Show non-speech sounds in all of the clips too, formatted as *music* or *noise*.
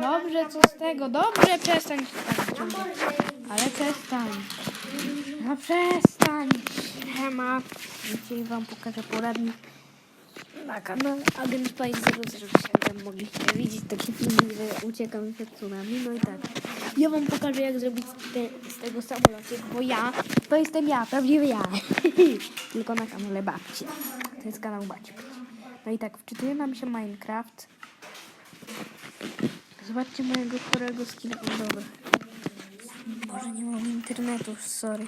Dobrze, co z tego? Dobrze, przestań się tak. Ale przestań. No przestań. Siema. Dzisiaj wam pokażę poradnik na kanale Agent Spice 007. Mogliście widzieć taki film, że uciekam przed tsunami. No i tak. Ja wam pokażę, jak zrobić z, te, z tego samolocie, bo ja, to jestem ja, prawdziwy ja. *laughs* Tylko na kanale babci. To jest kanał babci. No i tak, wczytuje nam się Minecraft. Zobaczcie mojego chorego skina. O, dobra. Nie mam internetu, sorry.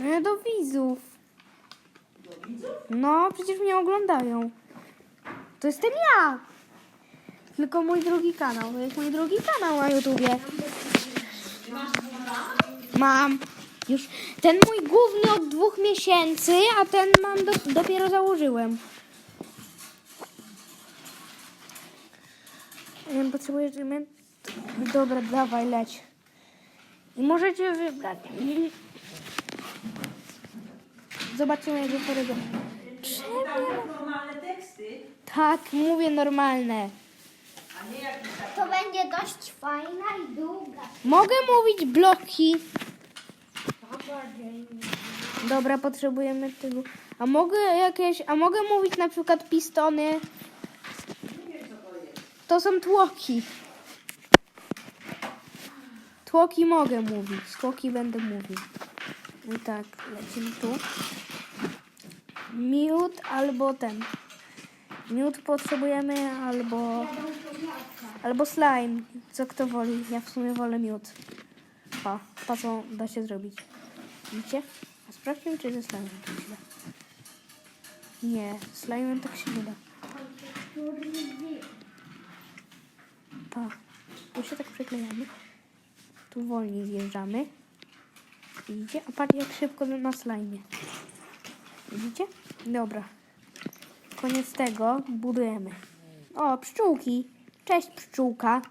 No do widzów. No, przecież mnie oglądają. To jestem ja. Tylko mój drugi kanał. To jest mój drugi kanał na YouTubie. Mam. Już ten mój główny od dwóch miesięcy, a ten mam do, dopiero założyłem. Em, Potrzebuję diament. Dobra, dawaj, leć. I możecie wybrać. Zobaczymy chorego. Czemu? normalne teksty, Tak, mówię normalne. a nie jakieś takie. To będzie dość fajna i długa. Mogę mówić bloki. Dobra, potrzebujemy tego. A mogę jakieś, a mogę mówić na przykład pistony. To są tłoki. Tłoki mogę mówić. Tłoki będę mówił. I tak, lecimy tu. Miód albo ten. Miód potrzebujemy albo... Albo slime. Co kto woli. Ja w sumie wolę miód. O, to co da się zrobić. Widzicie? A sprawdźmy, czy ze się da. Nie, z slime'em tak się nie da. Pa. Tu się tak przyklejamy. Tu wolniej zjeżdżamy. Widzicie? A patrz jak szybko na slime. Widzicie? Dobra. Koniec tego budujemy. O, pszczółki. Cześć pszczółka.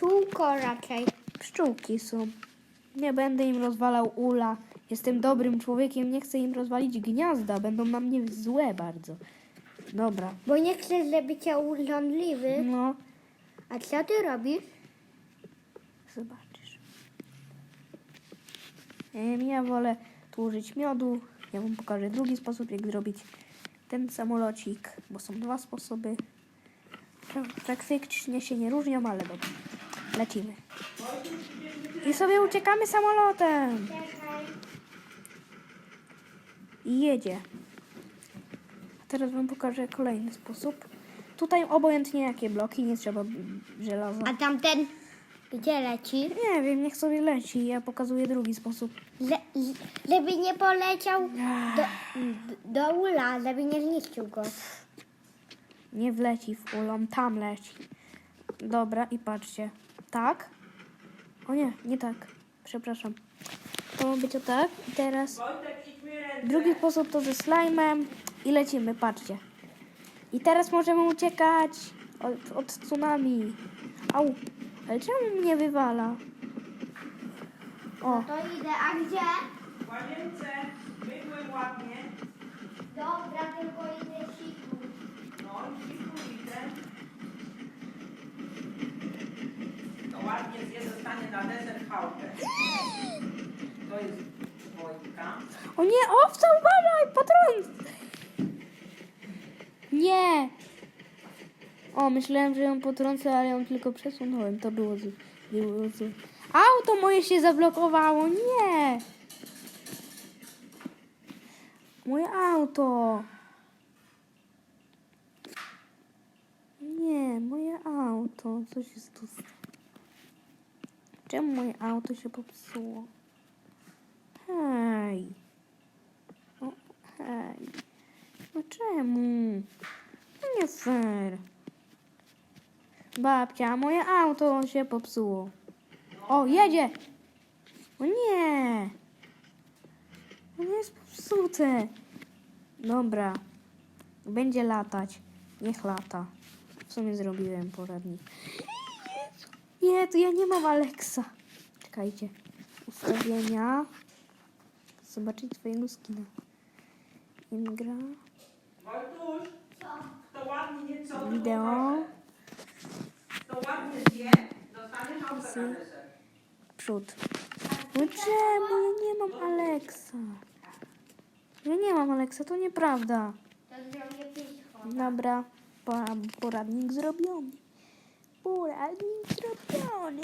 Kółko raczej. Pszczółki są. Nie będę im rozwalał ula. Jestem dobrym człowiekiem, nie chcę im rozwalić gniazda. Będą na mnie złe bardzo. Dobra. Bo nie chcę, żeby cię urządliwy. No, A co ty robisz? Zobaczysz. Ja wolę tu miodu. Ja wam pokażę drugi sposób, jak zrobić ten samolocik, bo są dwa sposoby. Pra- Praktycznie się nie różnią, ale dobra. Lecimy. I sobie uciekamy samolotem. I jedzie. A teraz wam pokażę kolejny sposób. Tutaj obojętnie jakie bloki, nie trzeba żelaza. A tamten gdzie leci? Nie wiem, niech sobie leci. Ja pokazuję drugi sposób. Le, żeby nie poleciał do, do ula, żeby nie zniszczył go. Nie wleci w ulom, tam leci. Dobra, i patrzcie. Tak? O nie, nie tak. Przepraszam. To ma być o tak. I teraz drugi sposób to ze slajmem i lecimy, patrzcie. I teraz możemy uciekać od, od tsunami. Au, ale czemu mnie wywala? O, To idę, a gdzie? W łazience, myłem ładnie. Dobra, tylko idę siku. No, i tu idę. To ładnie zje, zostanie na deser chałkę. To jest Wojtka. o nie, owca, uważaj, potrąc! Nie! O, myślałem, że ją potrącę, ale ją tylko przesunąłem. To było złe. Było złe. Auto moje się zablokowało, nie! Moje auto! Nie, moje auto. Co się tu? Czemu moje auto się popsuło? Hej! O, hej! No czemu? No nie fair. Babcia, moje auto się popsuło. O, jedzie! O nie! Ono jest popsute. Dobra. Będzie latać. Niech lata. W sumie zrobiłem poradnik. Nie, to ja nie mam Alexa. Czekajcie. Ustawienia. Zobaczyć twojego skina. Ingra. Wideo. To ładnie zje, Przód. No czemu? Ja nie mam Alexa. Ja nie mam Alexa, to nieprawda. Dobra, pora- poradnik zrobiony. Poradnik zrobiony.